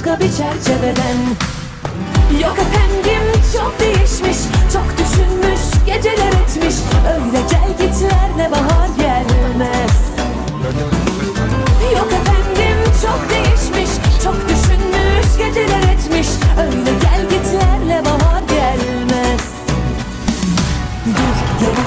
başka bir çerçeveden. Yok efendim çok değişmiş Çok düşünmüş geceler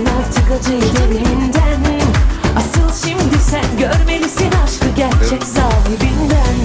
öğrenmelisin artık acıyı derininden Asıl şimdi sen görmelisin aşkı gerçek sahibinden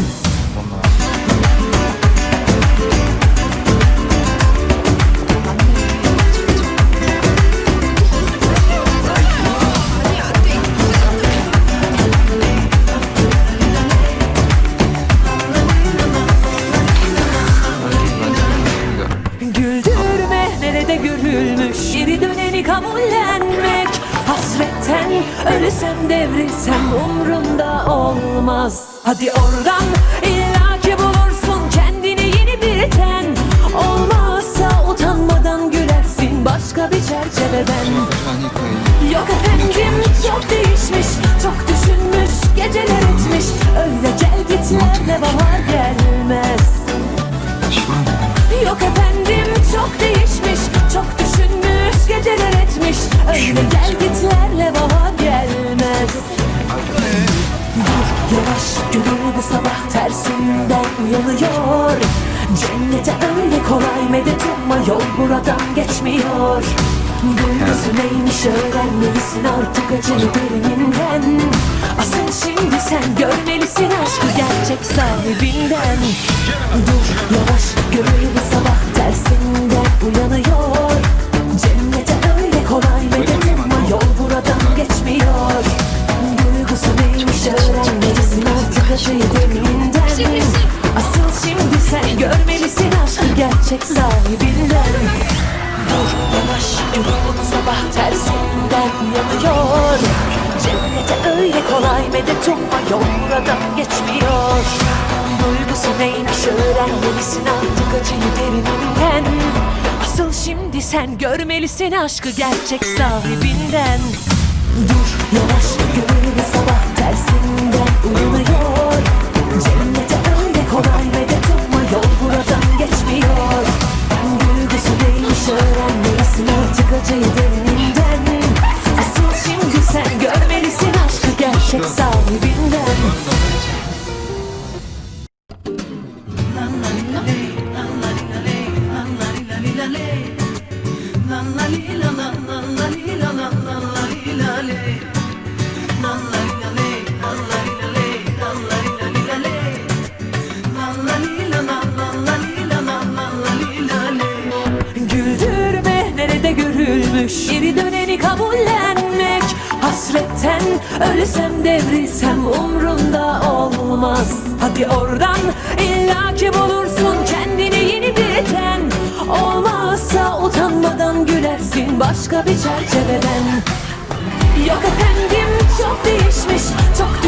Güldürme nerede görülmüş Geri döneni kabullenmek. Hasretten ölsem devrilsem umrumda olmaz. Hadi oradan illaki bulursun kendine yeni bir ten Olmazsa utanmadan gülersin başka bir çerçeveden Yok efendim çok değişmiş çok düşünmüş geceler etmiş. Öyle gel gitlerle baba gel gitlerle bahar gelmez. Dur yavaş gönül bu sabah tersinden uyanıyor Cennete öyle kolay medet umma yol buradan geçmiyor. Duygusu neymiş öğrenmelisin artık acıyı derininden Asıl şimdi sen görmelisin aşkı gerçek sahibinden. Dur yavaş gönül gerçek sahibinden Dur yavaş bu sabah tersinden uyanıyor Cennete öyle kolay medet umma yol buradan geçmiyor Duygusu neymiş öğrenmelisin artık acıyı derininden Asıl şimdi sen görmelisin aşkı gerçek sahibinden Dur yavaş bu sabah tersinden uyanıyor. Cennete Ölsem devrilsem umrumda olmaz. Hadi oradan illaki bulursun kendine yeni bir Olmazsa utanmadan gülersin başka bir çerçeveden. Yok efendim çok değişmiş Çok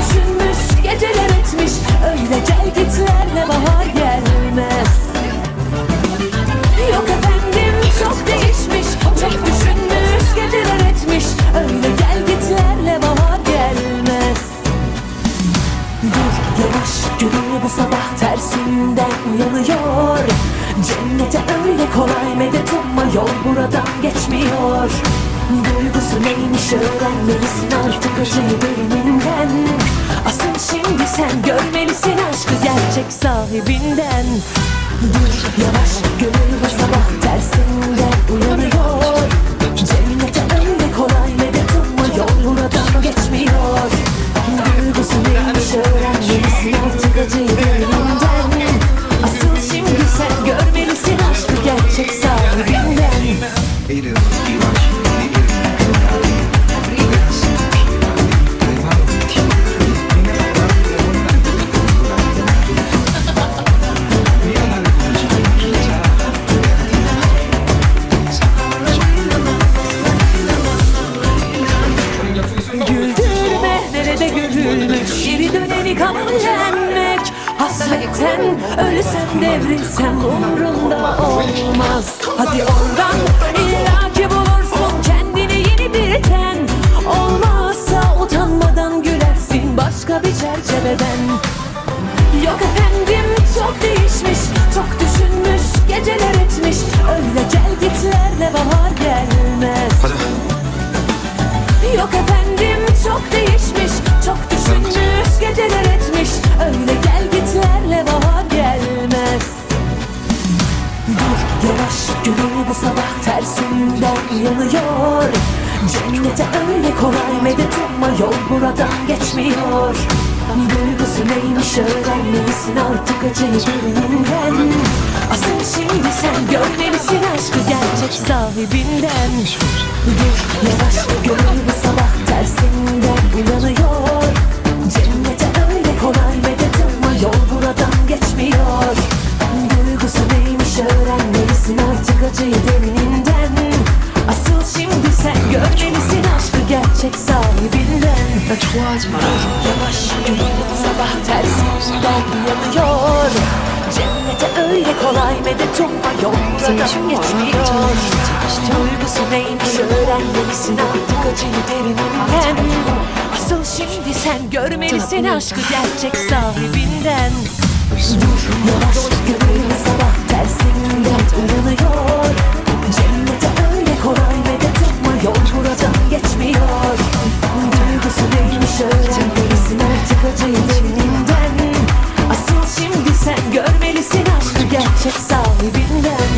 Dur yavaş gönül bu sabah tersinden uyanıyor Cennete öyle kolay medet umma yol buradan geçmiyor. Duygusu neymiş öğrenmelisin artık acıyı derininden Asıl şimdi sen görmelisin aşkı gerçek sahibinden. Dur yavaş gönül kabullenmek Hasretten ölsem devrilsem umrumda olmaz. Hadi oradan illa ki bulursun kendini yeni bir ten Olmazsa utanmadan gülersin başka bir çerçeveden. Yok efendim çok değişmiş tersinden yanıyor. Cennete öyle kolay medet umma yol buradan geçmiyor. Duygusu neymiş öğrenmelisin artık acıyı derininden Asıl şimdi sen görmelisin aşkı gerçek sahibinden. Dur yavaş gönül bu sabah tek sahibinden Ve tuvaz mararım Yavaş yürüyün sabah tersinden yanıyor Cennete öyle kolay medet umma yolradan geçmiyor Duygusu neymiş öğrenmelisin artık acıyı derininden Asıl şimdi sen görmelisin aşkı gerçek sahibinden Dur yavaş yürüyün sabah tersinden uyanıyor Cennete öyle kolay medet umma yol buradan geçmiyor Nasıl değilmiş artık acıyı derinden Asıl şimdi sen görmelisin aşkı gerçek sahibinden.